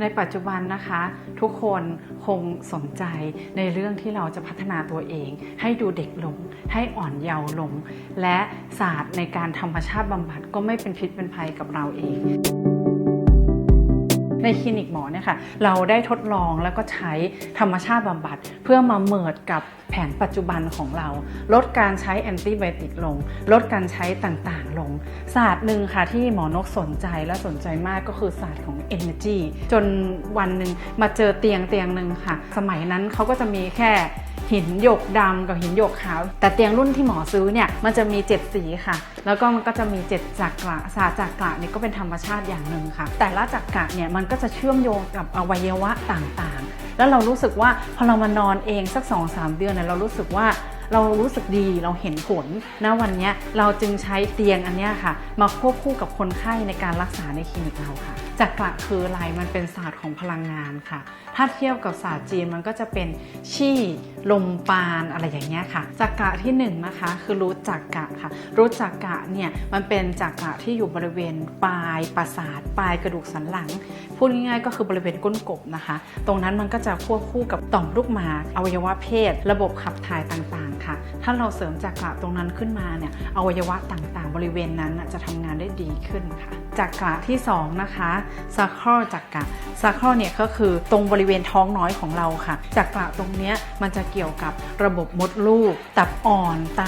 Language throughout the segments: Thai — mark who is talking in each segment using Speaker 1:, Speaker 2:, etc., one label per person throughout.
Speaker 1: ในปัจจุบันนะคะ ทุกคนคงสนใจในเรื่องที่เราจะพัฒนาตัวเอง ให้ดูเด็กลง ให้อ่อนเยาว์ลง และศาสตร์ในการธรรมชาติบำบัดก็ไม่เป็นพิษเป็นภัยกับเราเอง ในคลินิกหมอเนี่ยค่ะเราได้ทดลองแล้วก็ใช้ธรรมชาติบำบัด เพื่อมาเมิดกับแผนปัจจุบันของเรา ลดการใช้แอนติไบติกลง ลดการใช้ต่างๆลง ศาสตร์หนึ่งค่ะที่หมอนกสนใจและสนใจมากก็คือศาสตร์ของ Energy จนวันหนึ่งมาเจอเตียงเตียงหนึ่งค่ะ สมัยนั้นเขาก็จะมีแค่ หินหยกดำกับหินหยกขาว แต่เตียงรุ่นที่หมอซื้อเนี่ยมันจะมี 7 สีค่ะ แล้วก็มันก็จะมี 7จักระศาสจักระเนี่ยก็เป็นธรรมชาติอย่างหนึ่งค่ะ แต่ละจักระเนี่ยมันก็จะเชื่อมโยงกับอวัยวะต่างๆ แล้วเรารู้สึกว่าพอเรามานอนเองสัก2-3เดือนเนี่ยเรารู้สึกว่า เรารู้สึกดีเราเห็นผลนะวันนี้เราจึงใช้เตียงอันนี้ค่ะ มาควบคู่กับคนไข้ในการรักษาในคลินิกเราค่ะจักระคืออะไรมันเป็นศาสตร์ของพลังงานค่ะ ถ้าเทียบกับศาสตร์จีนมันก็จะเป็นชี่ลมปานอะไรอย่างเงี้ยค่ะจักระที่หนึ่งนะคะคือรู้จักกะค่ะ รู้จักกะเนี่ยมันเป็นจักระที่อยู่บริเวณปลายประสาทปลายกระดูกสันหลังพูดง่ายๆก็คือบริเวณก้นกบนะคะ ตรงนั้นมันก็จะควบคู่กับต่อมลูกหมากอวัยวะเพศ ระบบขับถ่ายต่างๆค่ะ ถ้าเราเสริมจากระตรงนั้นขึ้นมาเนี่ยอวัยวะต่างๆ บริเวณนั้นจะทำงานได้ดีขึ้นค่ะจักระที่สองนะคะซาครจักระซาครเนี่ยก็คือตรงบริเวณท้องน้อยของเราค่ะจักระตรงนี้มันจะเกี่ยวกับระบบมดลูก ตับอ่อนไต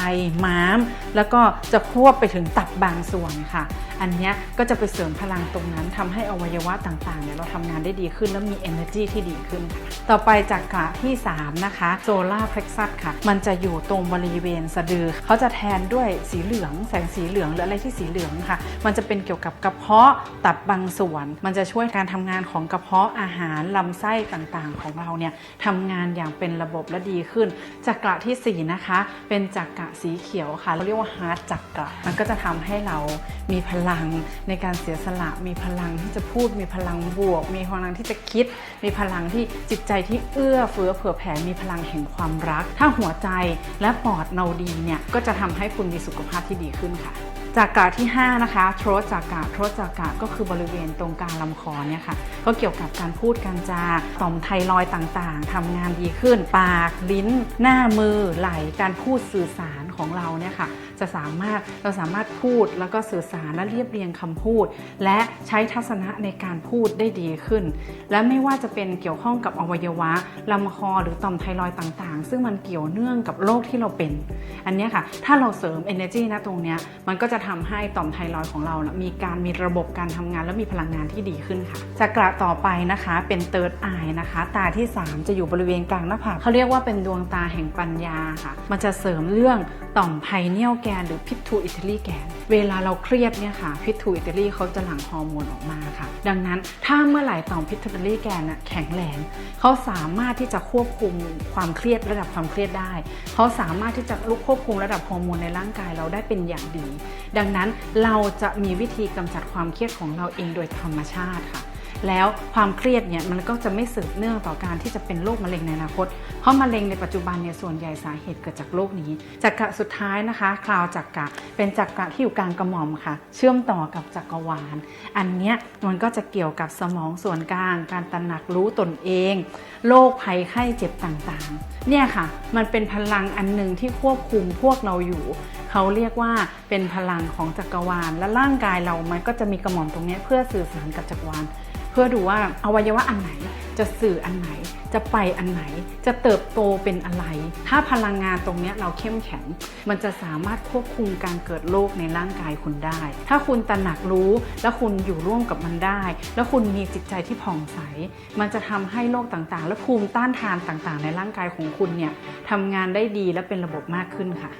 Speaker 1: ม้าม แล้วก็จะควบไปถึงตับบางส่วนค่ะ อันนี้ก็จะไปเสริมพลังตรงนั้นทำให้อวัยวะต่างๆเนี่ยเราทำงานได้ดีขึ้นแล้วมี energy ที่ดีขึ้น ต่อไปจากกระที่ 3 นะคะโซลาร์เพล็กซัสค่ะ มันจะอยู่ตรงบริเวณสะดือเขาจะแทนด้วยสีเหลืองแสงสีเหลืองหรืออะไรที่สีเหลืองค่ะ มันจะเป็นเกี่ยวกับกระเพาะตับบางส่วน มันจะช่วยการทำงานของกระเพาะอาหารลำไส้ต่างๆ ของเราเนี่ยทำงานอย่างเป็นระบบและดีขึ้นจักระทีสี่4 นะคะ เป็นจักระสีเขียวค่ะเราเรียกว่าฮาร์ดจักระมันก็จะทำให้เรามีพลังในการเสียสละมีพลังที่จะพูดมีพลังบวก มีพลังที่จะคิด มีพลังที่จิตใจที่เอื้อเฟื้อเผื่อแผ่มีพลังแห่งความรัก ถ้าหัวใจและปอดเราดีเนี่ยก็จะทำให้คุณมีสุขภาพที่ดีขึ้นค่ะ จากกะที่ 5 นะคะโทรจากกะโทรจากกะก็คือบริเวณตรงกลางลำคอเนี่ยค่ะ ก็เกี่ยวกับการพูดการจาต่อมไทรอยต่างๆทำงานดีขึ้น ปาก ลิ้น หน้ามือไหล่การพูดสื่อสารของเราเนี่ยค่ะ จะสามารถเราสามารถพูดแล้วก็สื่อสารและเรียบเรียงคำพูด และใช้ทัศนะในการพูดได้ดีขึ้น และไม่ว่าจะเป็นเกี่ยวข้องกับอวัยวะลำคอหรือต่อมไทรอยต่างๆ ซึ่งมันเกี่ยวเนื่องกับโรคที่เราเป็น อันนี้ค่ะ ถ้าเราเสริม energy นะตรงนี้มันก็จะทำให้ต่อมไทรอยของเรานะมีการมีระบบการทำงานและมีพลังงานที่ดีขึ้นค่ะจักระต่อไปนะคะเป็น third eye นะคะ ตาที่ 3 จะอยู่บริเวณกลางหน้าผากเขาเรียกว่าเป็นดวงตาแห่งปัญญาค่ะ มันจะเสริมเรื่องต่อมไพเนียลแกนหรือพิทูอิตาลีแกน เวลาเราเครียดเนี่ยค่ะพิทูอิตาลีเขาจะหลั่งฮอร์โมนออกมาค่ะ ดังนั้นถ้าเมื่อไหร่ต่อมพิทูอิตาลีแกนน่ะแข็งแรงเขาสามารถที่จะควบคุมความเครียดระดับความเครียดได้ เขาสามารถที่จะลุกควบคุมระดับฮอร์โมนในร่างกายเราได้เป็นอย่างดี ดังนั้นเราจะมีวิธีกำจัดความเครียดของเราเองโดยธรรมชาติค่ะ แล้วความเครียดเนี่ยมันก็จะไม่สืบเนื่องต่อการที่จะเป็นโรคมะเร็งในอนาคต เพราะมะเร็งในปัจจุบันเนี่ยส่วนใหญ่สาเหตุเกิดจากโรคนี้จักระสุดท้ายนะคะคราวจักระเป็นจักระที่อยู่กลางกระหม่อมค่ะ เชื่อมต่อกับจักรวาล อันเนี้ยมันก็จะเกี่ยวกับสมองส่วนกลาง การตระหนักรู้ตนเองโรคภัยไข้เจ็บต่างๆ เนี่ยค่ะ มันเป็นพลังอันหนึ่งที่ควบคุมพวกเราอยู่เขาเรียกว่าเป็นพลังของจักรวาล และร่างกายเรามันก็จะมีกระหม่อมตรงนี้เพื่อสื่อสารกับจักรวาล เพื่อดูว่าอวัยวะอันไหนจะสื่ออันไหนจะไปอันไหนจะเติบโตเป็นอะไร ถ้าพลังงานตรงนี้เราเข้มแข็ง มันจะสามารถควบคุมการเกิดโรคในร่างกายคุณได้ ถ้าคุณตระหนักรู้และคุณอยู่ร่วมกับมันได้ แล้วคุณมีจิตใจที่ผ่องใส มันจะทำให้โรคต่างๆ และภูมิต้านทานต่างๆ ในร่างกายของคุณเนี่ยทำงานได้ดีและเป็นระบบมากขึ้นค่ะ